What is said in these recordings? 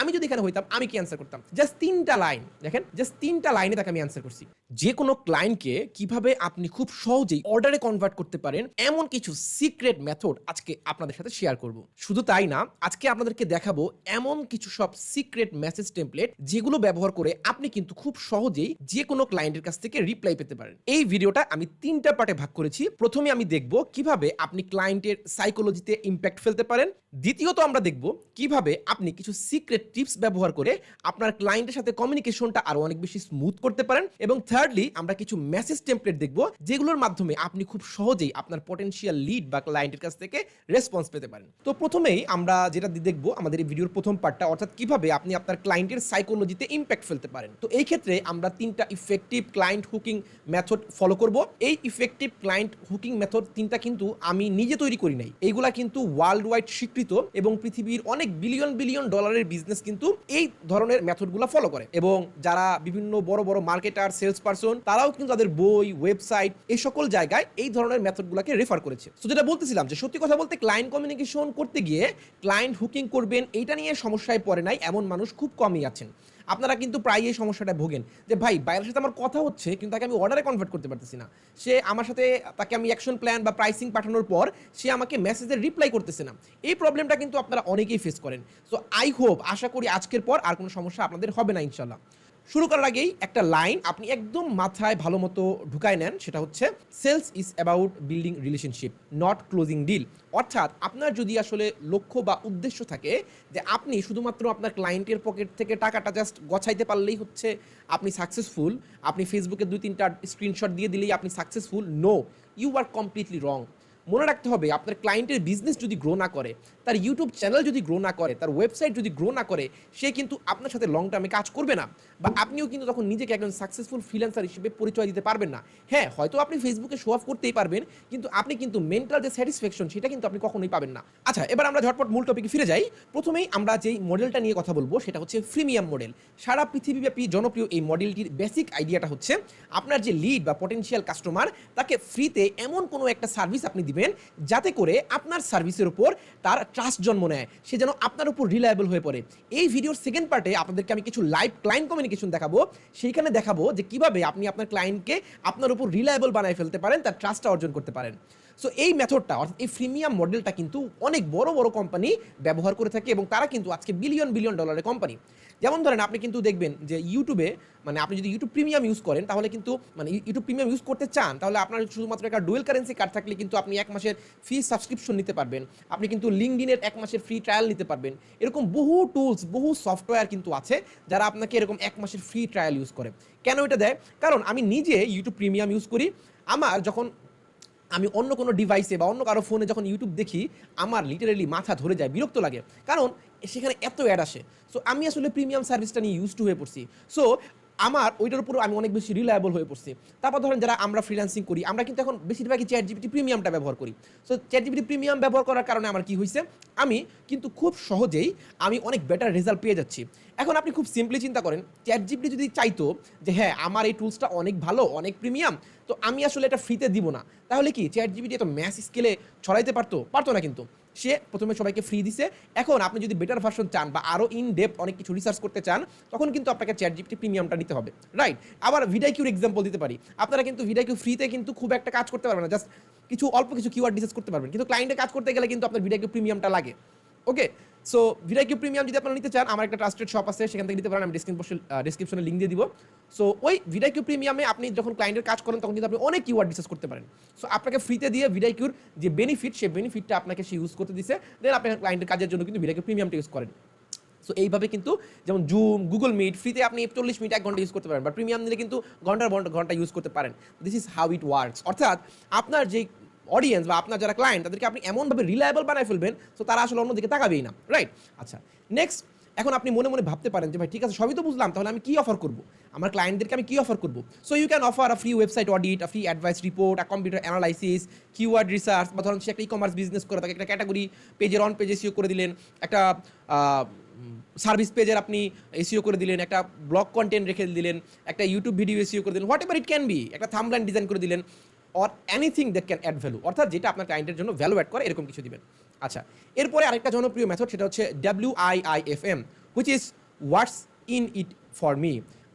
আমি যদি এখানে হইতাম, আমি কি অ্যান্সার করতাম? জাস্ট তিনটা লাইন দেখেন জাস্ট তিনটা লাইনে তাকে আমি অ্যান্সার করছি। যে কোনো ক্লায়েন্টকে কীভাবে আপনি খুব সহজেই অর্ডারে কনভার্ট করতে পারেন, এমন কিছু সিক্রেট মেথড আজকে আপনাদের সাথে শেয়ার করব। শুধু তাই না, আজকে আপনাদেরকে দেখাবো এমন কিছু সব সিক্রেট মেসেজ টেমপ্লেট যেগুলো ব্যবহার করে আপনি কিন্তু খুব সহজেই যে কোনো ক্লায়েন্টের কাছ থেকে রিপ্লাই পেতে পারেন। এই ভিডিওটা আমি তিনটা পার্টে ভাগ করেছি। প্রথমে আমি দেখব কীভাবে আপনি ক্লায়েন্টের সাইকোলজিতে ইম্প্যাক্ট ফেলতে পারেন। দ্বিতীয়ত আমরা দেখব কীভাবে আপনি কিছু সিক্রেট টিপস ব্যবহার করে আপনার ক্লায়েন্টের সাথে কমিউনিকেশনটা আরও অনেক বেশি স্মুথ করতে পারেন। এবং থার্ডলি আমরা কিছু মেসেজ টেমপ্লেট দেখব, যেগুলোর মাধ্যমে আপনি খুব সহজেই আপনার পটেনশিয়াল লিড বা ক্লায়েন্টের কাছ থেকে রেসপন্স পেতে পারেন। তো প্রথমেই আমরা যেটা দেখব, আমাদের এই ভিডিওর প্রথম পার্টটা অর্থাৎ কীভাবে আপনি আপনার ক্লায়েন্টের সাইকোলজিতে ইম্প্যাক্ট ফেলতে পারেন। তো এই ক্ষেত্রে আমরা তিনটা effective client hooking method follow করব। এই ইফেক্টিভ ক্লায়েন্ট হুকিং মেথড তিনটা কিন্তু আমি নিজে তৈরি করি নাই। এইগুলা কিন্তু ওয়ার্ল্ড ওয়াইড স্বীকৃত এবং পৃথিবীর অনেক বিলিয়ন বিলিয়ন ডলারের বিজনেস কিন্তু এই ধরনের মেথডগুলো ফলো করে। এবং যারা বিভিন্ন বড় বড় মার্কেটার সেলস পার্সন তারাও কিন্তু তাদের বই ওয়েবসাইট এই সকল জায়গায় এই ধরনের মেথডগুলোকে রেফার করেছে। তো যেটা বলতেছিলাম যে, সত্যি কথা বলতে ক্লায়েন্ট কমিউনিকেশন করতে গিয়ে ক্লায়েন্ট হুকিং করবেন, এইটা নিয়ে সমস্যায় পড়ে নাই, এমন মানুষ খুব কমই আছেন। আপনারা কিন্তু প্রায় এই সমস্যাটা ভোগেন। যে ভাই বাইরের সাথে আমার কথা হচ্ছে, কিন্তু তাকে আমি অর্ডারে কনভার্ট করতে পারতেছি না। সে আমার সাথে, তাকে আমি অ্যাকশন প্ল্যান বা প্রাইসিং পাঠানোর পর, সে আমাকে মেসেজের রিপ্লাই করতেছে না। এই প্রবলেমটা কিন্তু আপনারা অনেকেই ফেস করেন। সো আই হোপ আশা করি আজকের পর আর কোনো সমস্যা আপনাদের হবে না ইনশাল্লাহ শুরু করার আগেই একটা লাইন আপনি একদম মাথায় ভালো মতো ঢুকায় নেন, সেটা হচ্ছে sales is about building relationship not closing deal অর্থাৎ আপনার যদি আসলে লক্ষ্য বা উদ্দেশ্য থাকে যে আপনি শুধুমাত্র আপনার ক্লায়েন্টের পকেট থেকে টাকাটা জাস্ট গছাইতে পারলেই হচ্ছে আপনি সাকসেসফুল আপনি ফেসবুকে দুই তিনটা স্ক্রিনশট দিয়ে দিলেই আপনি successful no you are completely wrong মনে রাখতে হবে, আপনার ক্লায়েন্টের বিজনেস যদি গ্রো না করে, তার ইউটিউব চ্যানেল যদি গ্রো না করে, তার ওয়েবসাইট যদি গ্রো না করে, সে কিন্তু আপনার সাথে লং টার্মে কাজ করবে না। বা আপনিও কিন্তু তখন নিজেকে একজন সাকসেসফুল ফ্রিল্যান্সার হিসেবে পরিচয় দিতে পারবেন না। হ্যাঁ হয়তো আপনি ফেসবুকে শো অফ করতেই পারবেন, কিন্তু আপনি কিন্তু মেন্টাল যে স্যাটিসফ্যাকশন সেটা কিন্তু আপনি কখনোই পাবেন না। আচ্ছা এবার আমরা ঝটপট মূল টপিকে ফিরে যাই। প্রথমেই আমরা যেই মডেলটা নিয়ে কথা বলব, সেটা হচ্ছে ফ্রিমিয়াম মডেল সারা পৃথিবীব্যাপী জনপ্রিয় এই মডেলটির বেসিক আইডিয়াটা হচ্ছে, আপনার যে লিড বা পটেনশিয়াল কাস্টমার তাকে ফ্রিতে এমন কোনো একটা সার্ভিস আপনি দিবেন যাতে করে আপনার সার্ভিসের উপর তার ট্রাস্ট জন্ম নেয়। সে যেন আপনার উপর রিলায়েবল হয়ে পড়ে। এই ভিডিওর সেকেন্ড পার্টে আপনাদেরকে আমি কিছু লাইভ ক্লায়েন্ট কমিউনিকেশন দেখাবো। সেইখানে দেখাবো যে কীভাবে আপনি আপনার ক্লায়েন্টকে আপনার উপর রিলায়েবল বানায় ফেলতে পারেন, তার ট্রাস্টটা অর্জন করতে পারেন। সো এই মেথডটা অর্থাৎ এই প্রিমিয়াম মডেলটা কিন্তু অনেক বড় বড় কোম্পানি ব্যবহার করে থাকে এবং তারা কিন্তু আজকে বিলিয়ন বিলিয়ন ডলারের কোম্পানি যেমন ধরেন, আপনি কিন্তু দেখবেন যে ইউটিউবে মানে আপনি যদি ইউটিউব প্রিমিয়াম ইউজ করেন, তাহলে কিন্তু মানে ইউটিউব প্রিমিয়াম ইউজ করতে চান, তাহলে আপনার শুধুমাত্র একটা ডুয়েল কারেন্সি কার্ড থাকলে কিন্তু আপনি এক মাসের ফ্রি সাবস্ক্রিপশন নিতে পারবেন। আপনি কিন্তু লিঙ্কডিনের এক মাসের ফ্রি ট্রায়াল নিতে পারবেন। এরকম বহু টুলস বহু সফটওয়্যার কিন্তু আছে, যারা আপনাকে এরকম এক মাসের ফ্রি ট্রায়াল ইউজ করে। কেন এটা দেয়? কারণ আমি নিজে ইউটিউব প্রিমিয়াম ইউজ করি। আমার যখন আমি অন্য কোনো ডিভাইসে বা অন্য কারও ফোনে যখন ইউটিউব দেখি, আমার লিটারেলি মাথা ধরে যায়, বিরক্ত লাগে। কারণ, সেখানে এত অ্যাড আসে। সো আমি আসলে প্রিমিয়াম সার্ভিসটা নিয়ে ইউজ টু হয়ে পড়ছি। সো আমার, ওইটার উপর আমি অনেক বেশি রিলায়েবল হয়ে পড়ছি। তারপর ধরেন যারা আমরা ফ্রিল্যান্সিং করি, আমরা কিন্তু এখন বেশিরভাগই চ্যাট জিপিটি প্রিমিয়ামটা ব্যবহার করি। সো চ্যাট জিপিটি প্রিমিয়াম ব্যবহার করার কারণে আমার কি হয়েছে আমি কিন্তু খুব সহজেই আমি অনেক বেটার রেজাল্ট পেয়ে যাচ্ছি। এখন আপনি খুব সিম্পলি চিন্তা করেন চ্যাট জিপিটি যদি চাইতো যে হ্যাঁ আমার এই টুলসটা অনেক ভালো, অনেক প্রিমিয়াম তো আমি আসলে এটা ফ্রিতে দিব না। তাহলে কি চ্যাট জিপিটি এত ম্যাস স্কেলে ছড়াইতে পারতো? পারতো না কিন্তু। সে প্রথমে সবাইকে ফ্রি দিছে। এখন আপনি যদি বেটার ভার্সন চান বা আরও ইন ডেপথ অনেক কিছু রিসার্চ করতে চান, তখন কিন্তু আপনাকে চ্যাট জিপিটি প্রিমিয়ামটা নিতে হবে। রাইট আবার ভিডাইকিউর এক্সাম্পল দিতে পারি। আপনারা কিন্তু ভিডাইকিউ ফ্রিতে কিন্তু খুব একটা কাজ করতে পারবেন না। জাস্ট কিছু অল্প কিছু কিওয়ার্ড ডিসার্চ করতে পারবেন। কিন্তু ক্লায়েন্টে কাজ করতে গেলে কিন্তু আপনার ভিডাইকিউ প্রিমিয়ামটা লাগে। ওকে সো ভিডাইকিউ প্রিমিয়াম যদি আপনারা নিতে চান, আমার একটা ট্রাস্টেড শপ আছে, সেখান থেকে নিতে পারেন, আমি ডিসক্রিপশন ডিসক্রিপশনে লিঙ্ক দিয়ে দিব। সো ওই ভিডাইকিউ প্রিমিয়ামে আপনি যখন ক্লায়েন্টের কাজ করেন, তখন কিন্তু আপনি অনেক কিওয়ার্ড রিসার্চ করতে পারেন। সো আপনাকে ফ্রিতে দিয়ে ভিডাইকিউর যে বেনিফিট সেই বেনিফিটটা আপনাকে সে ইউজ করতে দিছে। দেন আপনি ক্লায়েন্টের কাজের জন্য কিন্তু ভিডাইকিউ প্রিমিয়ামটা ইউজ করেন। সো এইভাবে কিন্তু যেমন জুম গুগল মিট ফ্রিতে আপনি চল্লিশ মিনিট, এক ঘণ্টা ইউজ করতে পারেন। বা প্রিমিয়াম নিলে কিন্তু ঘণ্টার ঘণ্টা ঘণ্টা ইউজ করতে পারেন। This is how it works অর্থাৎ আপনার যে অডিয়েন্স বা আপনার যারা ক্লায়েন্ট তাদেরকে আপনি এমনভাবে রিলায়েবল বানায় ফেলবেন তো তারা আসলে অন্যদিকে তাকাবেই না রাইট আচ্ছা নেক্সট এখন আপনি মনে মনে ভাবতে পারেন যে, ভাই, ঠিক আছে, সবই তো বুঝলাম, তাহলে আমি কী অফার করব? আমার ক্লায়েন্টদেরকে আমি কী অফার করব? So you can offer a free website audit a free advice report a computer analysis keyword research বা ধরুন সে একটা ই কমার্স বিজনেস করে, তাকে একটা ক্যাটাগরি পেজের অন পেজ এসিও করে দিলেন, একটা সার্ভিস পেজের আপনি এসিও করে দিলেন, একটা ব্লগ কন্টেন্ট রেখে দিলেন, একটা ইউটিউব ভিডিও এসিও করে দিলেন whatever it can be একটা থামলাইন ডিজাইন করে দিলেন or anything that can add value অর্থাৎ যেটা আপনার ক্লায়েন্টের জন্য ভ্যালু অ্যাড করে, এরকম কিছু দিবেন। আচ্ছা এরপরে আরেকটা জনপ্রিয় মেথড সেটা হচ্ছে W I I F M which is what's in it for me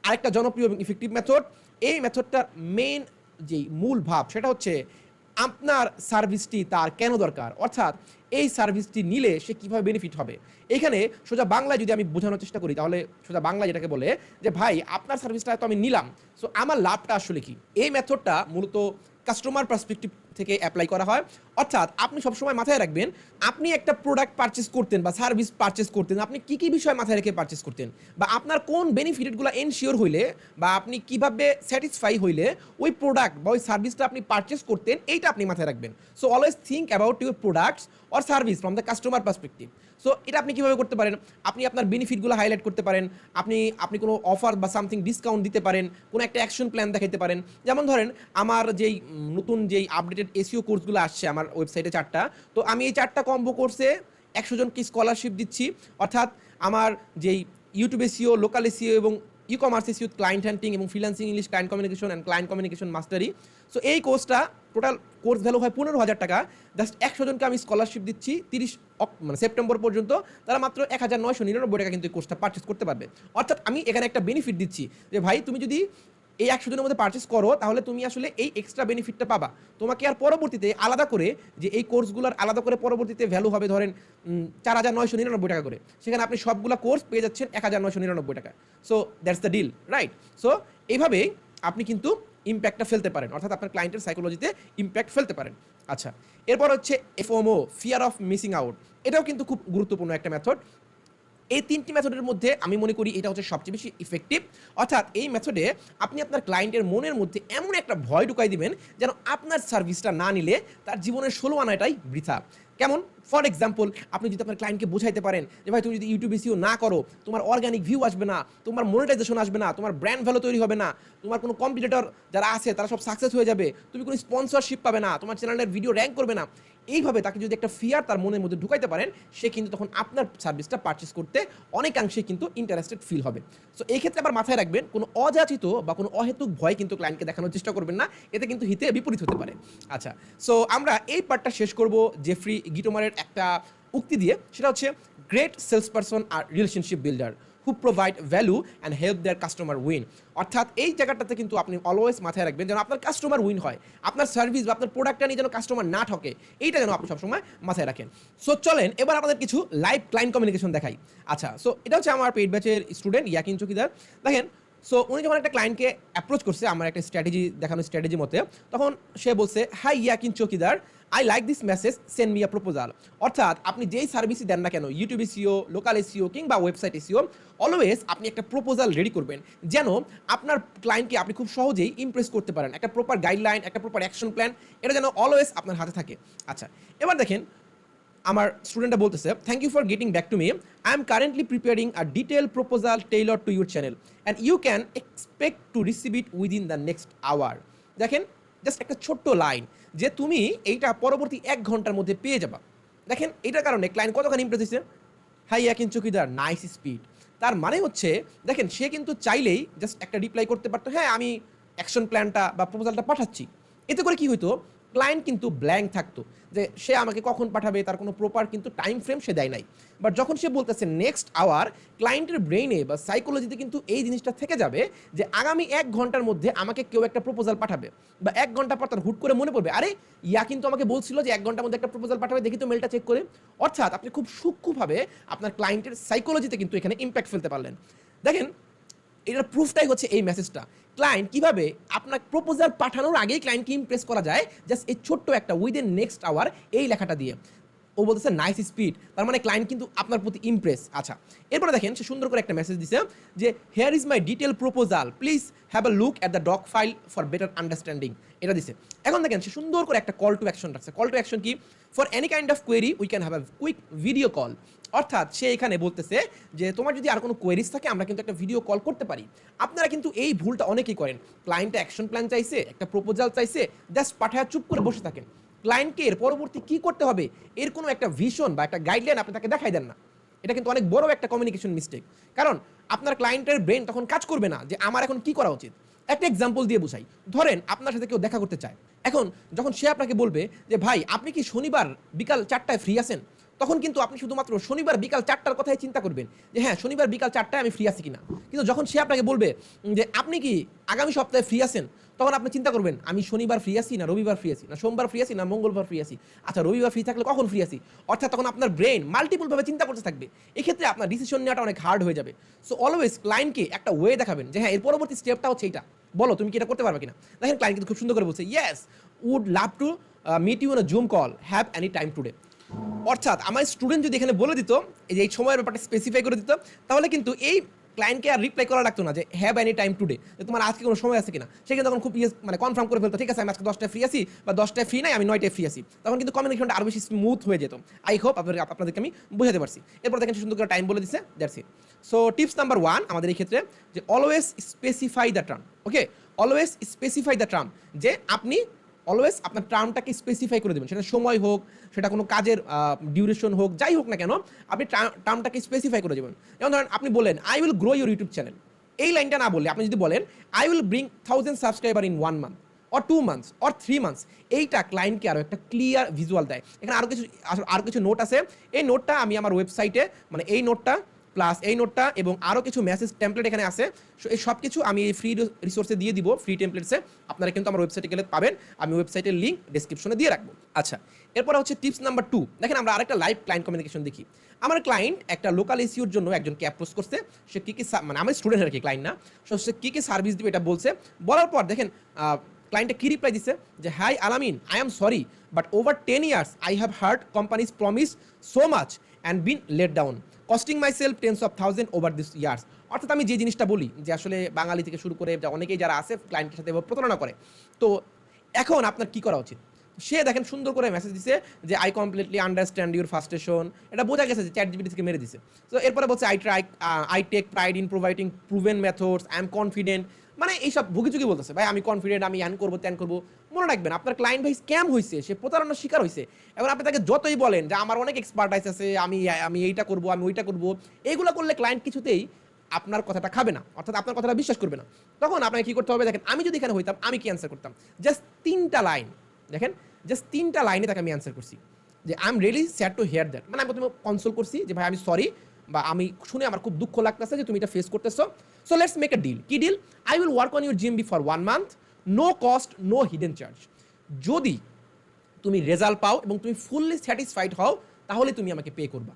আরেকটা জনপ্রিয় এবং ইফেক্টিভ মেথড এই মেথডটার মেইন যেই মূল ভাব, সেটা হচ্ছে আপনার সার্ভিসটি তার কেন দরকার? অর্থাৎ এই সার্ভিসটি নিলে সে কীভাবে বেনিফিট হবে? এখানে সোজা বাংলায় যদি আমি বোঝানোর চেষ্টা করি, তাহলে সোজা বাংলা যেটাকে বলে যে, ভাই, আপনার সার্ভিসটা তো আমি নিলাম সো আমার লাভটা আসলে কি? এই মেথডটা মূলত কাস্টমার পার্সপেক্টিভ থেকে অ্যাপ্লাই করা হয়। অর্থাৎ আপনি সবসময় মাথায় রাখবেন, আপনি একটা প্রোডাক্ট পারচেস করতেন বা সার্ভিস পারচেস করতেন, আপনি কী কী বিষয় মাথায় রেখে পারচেস করতেন বা আপনার কোন বেনিফিটগুলো এনশিওর হইলে বা আপনি কীভাবে স্যাটিসফাই হইলে ওই প্রোডাক্ট বা ওই সার্ভিসটা আপনি পারচেস করতেন, এইটা আপনি মাথায় রাখবেন। So always think about your products or service from the customer perspective so এটা আপনি কীভাবে করতে পারেন? আপনি আপনার বেনিফিটগুলো হাইলাইট করতে পারেন, আপনি আপনি কোনো অফার বা সামথিং ডিসকাউন্ট দিতে পারেন, কোনো একটা অ্যাকশন প্ল্যান দেখাতে পারেন। যেমন ধরেন, আমার যেই নতুন যেই আপডেটেড এসিও কোর্সগুলো আসছে, আমার ওয়েবসাইটে চারটা। তো আমি এই চারটা কম্বো কোর্সে একশো জনকে স্কলারশিপ দিচ্ছি। অর্থাৎ আমার যেই ইউটিউব এসিও লোকাল এসিও এবং e commerce SEO client hunting এবং freelancing English client communication and client communication mastery so এই কোর্সটা টোটাল কোর্স ভ্যালু হয় পনেরো হাজার টাকা। জাস্ট একশো জনকে আমি স্কলারশিপ দিচ্ছি তিরিশ মানে সেপ্টেম্বর পর্যন্ত। তারা মাত্র এক হাজার নয়শো নিরানব্বই টাকা কিন্তু এই কোর্সটা পারচেস করতে পারবে। অর্থাৎ আমি এখানে একটা বেনিফিট দিচ্ছি যে ভাই, তুমি যদি এই একশো দিনের মধ্যে পারচেস করো, তাহলে তুমি আসলে এই এক্সট্রা বেনিফিটটা পাবা। তোমাকে আর পরবর্তীতে আলাদা করে যে এই কোর্সগুলোর আলাদা করে পরবর্তীতে ভ্যালু হবে ধরেন চার হাজার নয়শো নিরানব্বই টাকা করে। সেখানে আপনি সবগুলো কোর্স পেয়ে যাচ্ছেন এক হাজার নয়শো নিরানব্বই টাকা। So that's the deal right so এইভাবেই আপনি কিন্তু ইম্প্যাক্টটা ফেলতে পারেন। অর্থাৎ আপনার ক্লায়েন্টের সাইকোলজিতে ইম্প্যাক্ট ফেলতে পারেন। আচ্ছা এরপর হচ্ছে FOMO fear of missing out এটাও কিন্তু খুব গুরুত্বপূর্ণ একটা মেথড এই তিনটি মেথডের মধ্যে আমি মনে করি এটা হচ্ছে সবচেয়ে বেশি ইফেক্টিভ অর্থাৎ এই মেথডে আপনি আপনার ক্লায়েন্টের মনের মধ্যে এমন একটা ভয় ঢুকাই দিবেন যেন আপনার সার্ভিসটা না নিলে তার জীবনের ষোলো আনাটাই বৃথা। কেমন? ফর এক্সাম্পল আপনি যদি আপনার ক্লায়েন্টকে বোঝাইতে পারেন যে, ভাই, তুমি যদি ইউটিউব এসিও না করো, তোমার অর্গানিক ভিউ আসবে না, তোমার মনিটাইজেশন আসবে না, তোমার ব্র্যান্ড ভ্যালু তৈরি হবে না, তোমার কোনো কম্পিটিটর যারা আছে, তারা সব সাকসেস হয়ে যাবে, তুমি কোনো স্পন্সরশিপ পাবে না, তোমার চ্যানেলের ভিডিও র্যাঙ্ক করবে না। এইভাবে তাকে যদি একটা ফিয়ার তার মনের মধ্যে ঢুকাইতে পারেন, সে কিন্তু তখন আপনার সার্ভিসটা পারচেস করতে অনেকাংশে কিন্তু ইন্টারেস্টেড ফিল হবে। সো এই ক্ষেত্রে আবার মাথায় রাখবেন, কোনো অযাচিত বা কোনো অহেতুক ভয় কিন্তু ক্লায়েন্টকে দেখানোর চেষ্টা করবেন না, এতে কিন্তু হিতে বিপরীত হতে পারে। আচ্ছা সো আমরা এই পার্টটা শেষ করব জেফ্রি গিটোমারের একটা উক্তি দিয়ে, সেটা হচ্ছে great sales person are relationship builder who provide value and help their customer win অর্থাৎ এই জায়গাটাতে কিন্তু আপনি অলওয়েজ মাথায় রাখবেন যেন আপনার কাস্টমার উইন হয়, আপনার সার্ভিস বা আপনার প্রোডাক্টটা নিয়ে যেন কাস্টমার না ঠকে, এইটা যেন আপনি সবসময় মাথায় রাখেন। সো চলেন, এবার আপনাদের কিছু লাইভ ক্লায়েন্ট কমিউনিকেশন দেখাই। আচ্ছা সো এটা হচ্ছে আমার পেট ব্যাচের স্টুডেন্ট ইয়াকিন চকিদার। দেখেন সো উনি যখন একটা ক্লায়েন্টকে অ্যাপ্রোচ করছে, আমার একটা স্ট্র্যাটেজি দেখানো স্ট্র্যাটেজি মতে, তখন সে বলছে hi Yaqeen চকিদার I like this message send me a proposal অর্থাৎ আপনি যেই সার্ভিসই দেন না কেন ইউটিউব এসিও লোকাল এসিও কিংবা ওয়েবসাইট এসিও অলওয়েজ আপনি একটা প্রপোজাল রেডি করবেন, যেন আপনার ক্লায়েন্টকে আপনি খুব সহজেই ইমপ্রেস করতে পারেন। একটা প্রপার গাইডলাইন একটা প্রপার অ্যাকশন প্ল্যান এটা যেন অলওয়েজ আপনার হাতে থাকে। আচ্ছা এবার দেখেন আমার স্টুডেন্টটা বলতেছে thank you for getting back to me I am currently preparing a detail proposal tailor to your channel and you can expect to receive it within the next hour দেখেন জাস্ট একটা ছোট্ট লাইন যে তুমি এইটা পরবর্তী এক ঘণ্টার মধ্যে পেয়ে যাবা। দেখেন, এটার কারণে ক্লায়েন্ট কতখানি ইমপ্রেস হয়েছে? হাই ইয়াকিন চকিদার নাইস স্পিড তার মানে হচ্ছে, দেখেন, সে কিন্তু চাইলেই জাস্ট একটা রিপ্লাই করতে পারতো হ্যাঁ আমি অ্যাকশন প্ল্যানটা বা প্রপোজালটা পাঠাচ্ছি। এতে করে কি হইতো? ক্লায়েন্ট কিন্তু ব্ল্যাঙ্ক থাকতো, যে সে আমাকে কখন পাঠাবে, তার কোনো প্রপার কিন্তু টাইম ফ্রেম সে দেয় নাই। বাট যখন সে বলতেছে নেক্সট আওয়ার ক্লায়েন্টের ব্রেইনে বা সাইকোলজিতে কিন্তু এই জিনিসটা থেকে যাবে যে আগামী এক ঘণ্টার মধ্যে আমাকে কেউ একটা প্রপোজাল পাঠাবে। বা এক ঘণ্টা পর তার হুট করে মনে পড়বে, আরে, ইয়া কিন্তু আমাকে বলছিল যে এক ঘণ্টার মধ্যে একটা প্রপোজাল পাঠাবে, দেখি তো মেলটা চেক করে। অর্থাৎ আপনি খুব সূক্ষ্মভাবে আপনার ক্লায়েন্টের সাইকোলজিতে কিন্তু এখানে ইম্প্যাক্ট ফেলতে পারলেন। দেখেন, এটার প্রুফটাই হচ্ছে এই মেসেজটা ক্লায়েন্ট কীভাবে আপনার প্রপোজাল পাঠানোর আগেই ক্লায়েন্টকে ইমপ্রেস করা যায়? জাস্ট এই ছোট্ট একটা উইদিন নেক্সট আওয়ার এই লেখাটা দিয়ে। ও বলতেছে নাইস স্পিড তার মানে ক্লায়েন্ট কিন্তু আপনার প্রতি ইমপ্রেস আচ্ছা এরপরে দেখেন, সে সুন্দর করে একটা মেসেজ দিছে, যে here is my detail proposal please have a look at the doc file for better understanding এটা দিছে। এখন দেখেন, সে সুন্দর করে একটা কল টু অ্যাকশন রাখছে। কল টু অ্যাকশন কি? For any kind of query we can have a quick video call অর্থাৎ, সে এখানে বলতেছে যে, তোমার যদি আর কোনো কোয়েরিজ থাকে, আমরা কিন্তু একটা ভিডিও কল করতে পারি। আপনারা কিন্তু এই ভুলটা অনেকেই করেন। ক্লায়েন্টে অ্যাকশন প্ল্যান চাইছে, একটা প্রপোজাল চাইছে জাস্ট পাঠায় চুপ করে বসে থাকেন। ক্লায়েন্টকে এর পরবর্তী কি করতে হবে? এর কোনো একটা ভিশন বা একটা গাইডলাইন আপনি তাকে দেখাই দেন না। এটা কিন্তু অনেক বড় একটা কমিউনিকেশন মিস্টেক কারণ আপনার ক্লায়েন্টের ব্রেন তখন কাজ করবে না যে আমার এখন কি করা উচিত। একটা এক্সাম্পল দিয়ে বুঝাই। ধরেন আপনার সাথে কেউ দেখা করতে চায়। এখন যখন সে আপনাকে বলবে যে, ভাই, আপনি কি শনিবার বিকাল চারটায় ফ্রি আছেন? তখন কিন্তু আপনি শুধুমাত্র শনিবার বিকাল চারটার কথাই চিন্তা করবেন যে হ্যাঁ শনিবার বিকাল চারটায় আমি ফ্রি আছি কিনা? কিন্তু যখন সে আপনাকে বলবে যে, আপনি কি আগামী সপ্তাহে ফ্রি আছেন? তখন আপনি চিন্তা করবেন, আমি শনিবার ফ্রি আছি না রবিবার ফ্রি আছি? না সোমবার ফ্রি আছি না মঙ্গলবার ফ্রি আছি? আচ্ছা রবিবার ফ্রি থাকলে কখন ফ্রি আছি? অর্থাৎ তখন আপনার ব্রেন মাল্টিপলভাবে চিন্তা করতে থাকবে। এক্ষেত্রে আপনার ডিসিশন নেওয়াটা অনেক হার্ড হয়ে যাবে। সো অলওয়েজ ক্লায়েন্টকে একটা ওয়ে দেখাবেন যে হ্যাঁ এর পরবর্তী স্টেপটা হচ্ছে এইটা। বলো, তুমি কি এটা করতে পারবে কিনা? দেখেন ক্লায়েন্ট কিন্তু খুব সুন্দর করে বলছে yes would love to meet you in Zoom call have any time today অর্থাৎ, আমার স্টুডেন্ট যদি এখানে বলে দিত, এই সময়ের ব্যাপারটা স্পেসিফাই করে দিত, তাহলে কিন্তু এই ক্লায়েন্টকে আর রিপ্লাই করা লাগতো না যে হ্যাভ এনি টাইম টুডে যে, তোমার আজকে কোনো সময় আছে কিনা? সে কিন্তু তখন খুব ইয়ে মানে কনফার্ম করে ফেলতো, ঠিক আছে, আমি আজকে দশটায় ফ্রি আছি বা দশটায় ফ্রি নাই, আমি নয়টায় ফ্রি আছি। তখন কিন্তু কমিউনিকেশনটা আরও বেশি স্মুথ হয়ে যেত। আই হোপ আপনাদের আপনাদেরকে আমি বোঝাতে পারছি। এরপর দেখেন সুন্দর করে টাইম বলে দিচ্ছে that's it so tips number one আমাদের এই ক্ষেত্রে যে always specify the term okay always specify the term যে, আপনি অলওয়েজ আপনার টার্মটাকে স্পেসিফাই করে দেবেন। সেটা সময় হোক, সেটা কোনো কাজের ডিউরেশন হোক, যাই হোক না কেন, আপনি টার্মটাকে স্পেসিফাই করে দেবেন। যেমন ধরেন আপনি বলেন I will grow your YouTube channel এই লাইনটা না বললে, আপনি যদি বলেন I will bring thousand subscriber in one month or two months or three months এইটা ক্লায়েন্টকে আরও একটা ক্লিয়ার ভিজুয়াল দেয়। এখানে আরও কিছু আরও কিছু নোট আছে। এই নোটটা আমি আমার ওয়েবসাইটে মানে এই নোটটা প্লাস এই নোটটা এবং আরও কিছু মেসেজ টেমপ্লেট এখানে আছে। এই সব কিছু আমি এই ফ্রি রিসোর্সে দিয়ে দিব ফ্রি টেমপ্লেটসে আপনারা কিন্তু আমার ওয়েবসাইটে গেলে পাবেন। আমি ওয়েবসাইটের লিঙ্ক ডিসক্রিপশনে দিয়ে রাখব। আচ্ছা এরপরে হচ্ছে টিপস নাম্বার টু দেখেন আমরা আরেকটা লাইভ ক্লায়েন্ট কমিউনিকেশন দেখি। আমার ক্লায়েন্ট একটা লোকাল ইস্যুর জন্য একজন একজনকে অ্যাপ্রোচ করছে। সে কী কী মানে আমার স্টুডেন্ট আর কি ক্লায়েন্ট না। সো সে কী কী সার্ভিস দিবে এটা বলছে। বলার পর দেখেন ক্লায়েন্টে কী রিপ্লাই দিছে? যে hi Alamin I am sorry but over ten years I have heard companies promise so much and been let down costing myself tens of thousand over this years অর্থাৎ আমি যে জিনিসটা বলি যে আসলে বাঙালি থেকে শুরু করে অনেকেই যারা আছে ক্লায়েন্টের সাথে প্রতারণা করে, তো এখন আপনার কি করা উচিত? সে দেখেন সুন্দর করে মেসেজ দিছে যে I completely understand your frustration এটা বোঝা গেছে যে চ্যাট জিপিটি থেকে মেরে দিছে। তো এরপরে বলছে I try I take pride in providing proven methods I am confident মানে এইসব ভুগিচুগি বলতেছে, ভাই, আমি কনফিডেন্ট আমি অ্যান করব, ত্যান করব। মনে রাখবেন, আপনার ক্লায়েন্ট ভাই স্ক্যাম হয়েছে সে প্রতারণার শিকার হয়েছে এখন আপনি তাকে যতই বলেন যে, আমার অনেক এক্সপার্টাইজ আছে, আমি আমি এইটা করব, আমি ওইটা করব। এইগুলো করলে ক্লায়েন্ট কিছুতেই আপনার কথাটা খাবে না, অর্থাৎ আপনার কথাটা বিশ্বাস করবে না। তখন আপনাকে কী করতে হবে? দেখেন, আমি যদি এখানে হইতাম, আমি কি অ্যান্সার করতাম? জাস্ট তিনটা লাইন দেখেন জাস্ট তিনটা লাইনে তাকে আমি অ্যান্সার করছি। যে I am really sad to hear that মানে আমি প্রথমে কনসোল করছি যে, ভাই, আমি সরি বা আমি শুনে আমার খুব দুঃখ লাগতেছে যে তুমি এটা ফেস করতেছো। So let's make a deal কি deal I will work on your GMB for one month no cost no hidden charge যদি তুমি রেজাল্ট পাও এবং তুমি ফুললি স্যাটিসফাইড হও, তাহলে তুমি আমাকে পে করবা।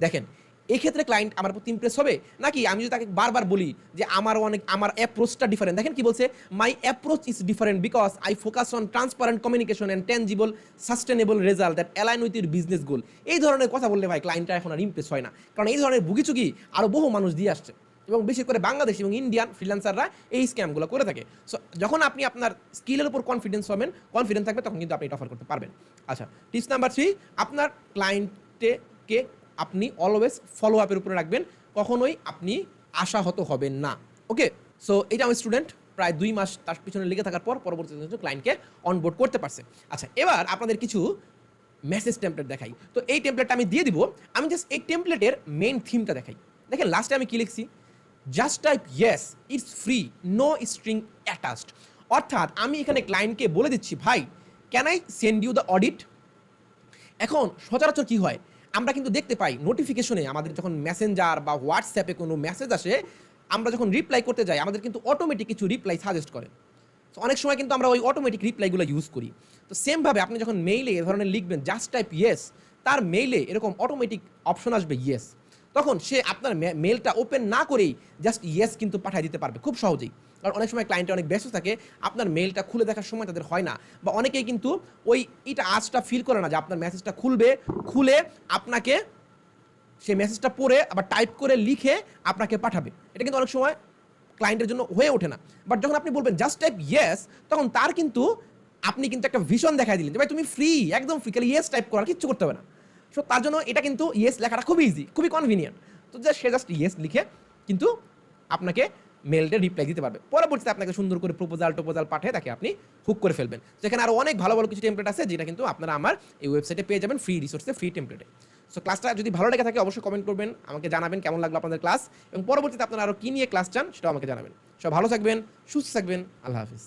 দেখেন এই ক্ষেত্রে ক্লায়েন্ট আমার প্রতি ইমপ্রেস হবে? নাকি আমি যদি তাকে বারবার বলি যে আমার অনেক, আমার অ্যাপ্রোচটা ডিফারেন্ট দেখেন কি বলছে? My approach is different because I focus on transparent communication and tangible sustainable result that align with your business goal এই ধরনের কথা বললে ভাই ক্লায়েন্টটা এখন আর ইমপ্রেস হয় না। কারণ এই ধরনের ভুগিচুগি আরও বহু মানুষ দিয়ে আসছে। এবং বেশি করে বাংলাদেশ এবং ইন্ডিয়ান ফ্রিল্যান্সাররা এই স্ক্যামগুলো করে থাকে। সো যখন আপনি আপনার স্কিলের উপর কনফিডেন্স হবেন কনফিডেন্স থাকবে, তখন কিন্তু আপনি এটা অফার করতে পারবেন। আচ্ছা টিপস নাম্বার থ্রি আপনার ক্লায়েন্টকে অলওয়েজ ফলো আপের উপরে রাখবেন, কখনোই আপনি আশাহত হবেন না। ওকে সো এটা আমার স্টুডেন্ট প্রায় দুই মাস তার পিছনে লেগে থাকার পর পরবর্তীতে ক্লায়েন্টকে অনবোর্ড করতে পারছে। আচ্ছা এবার আপনাদের কিছু মেসেজ টেমপ্লেট দেখাই। তো এই টেমপ্লেটটা আমি দিয়ে দিব। আমি জাস্ট এই টেমপ্লেটের মেইন থিমটা দেখাই। দেখেন লাস্টে আমি কি লিখছি? Just type yes it's free no string attached অর্থাৎ আমি এখানে ক্লায়েন্টকে বলে দিচ্ছি, ভাই can I send you the audit এখন সচরাচর কি হয়? আমরা কিন্তু দেখতে পাই নোটিফিকেশনে আমাদের যখন মেসেঞ্জার বা হোয়াটসঅ্যাপে কোনো মেসেজ আসে, আমরা যখন রিপ্লাই করতে যাই, আমাদের কিন্তু অটোমেটিক কিছু রিপ্লাই সাজেস্ট করে। তো অনেক সময় কিন্তু আমরা ওই অটোমেটিক রিপ্লাইগুলো ইউজ করি। তো সেমভাবে আপনি যখন মেইলে এ ধরনের লিখবেন জাস্ট টাইপ ইয়েস তার মেইলে এরকম অটোমেটিক অপশন আসবে ইয়েস তখন সে আপনার মেলটা ওপেন না করেই জাস্ট ইয়েস কিন্তু পাঠিয়ে দিতে পারবে, খুব সহজেই। কারণ অনেক সময় ক্লায়েন্ট অনেক ব্যস্ত থাকে, আপনার মেলটা খুলে দেখার সময় তাদের হয় না। বা অনেকেই কিন্তু ওই এটা আজটা ফিল করে না যে আপনার মেসেজটা খুলবে, খুলে আপনাকে সেই মেসেজটা পড়ে আবার টাইপ করে লিখে আপনাকে পাঠাবে। এটা কিন্তু অনেক সময় ক্লায়েন্টের জন্য হয়ে ওঠে না। বাট যখন আপনি বলবেন জাস্ট টাইপ ইয়েস তখন তার কিন্তু আপনি কিন্তু একটা ভিশন দেখাই দিলেন যে, ভাই, তুমি ফ্রি একদম ফ্রি খালি ইয়েস টাইপ করার কিচ্ছু করতে হবে না। সো তার জন্য এটা কিন্তু ইয়েস লেখাটা খুবই ইজি খুবই কনভিনিয়েন্ট তো সে জাস্ট ইয়েস লিখে কিন্তু আপনাকে মেলটা রিপ্লাই দিতে পারবে। পরবর্তীতে আপনাকে সুন্দর করে প্রোপোজাল টোপোজাল পাঠিয়ে তাকে আপনি হুক করে ফেলবেন। সেখানে আরও অনেক ভালো ভালো কিছু টেমপ্লেট আছে, যেটা কিন্তু আপনারা আমার এই ওয়েবসাইটে পেয়ে যাবেন ফ্রি রিসোর্সে ফ্রি টেমপ্লেটে সো ক্লাসটা যদি ভালো লেগে থাকে, অবশ্যই কমেন্ট করবেন, আমাকে জানাবেন কেমন লাগল আপনাদের ক্লাস এবং পরবর্তীতে আপনারা আরও কী নিয়ে ক্লাস চান, সেটাও আমাকে জানাবেন। সব ভালো থাকবেন, সুস্থ থাকবেন, আল্লাহ হাফিজ।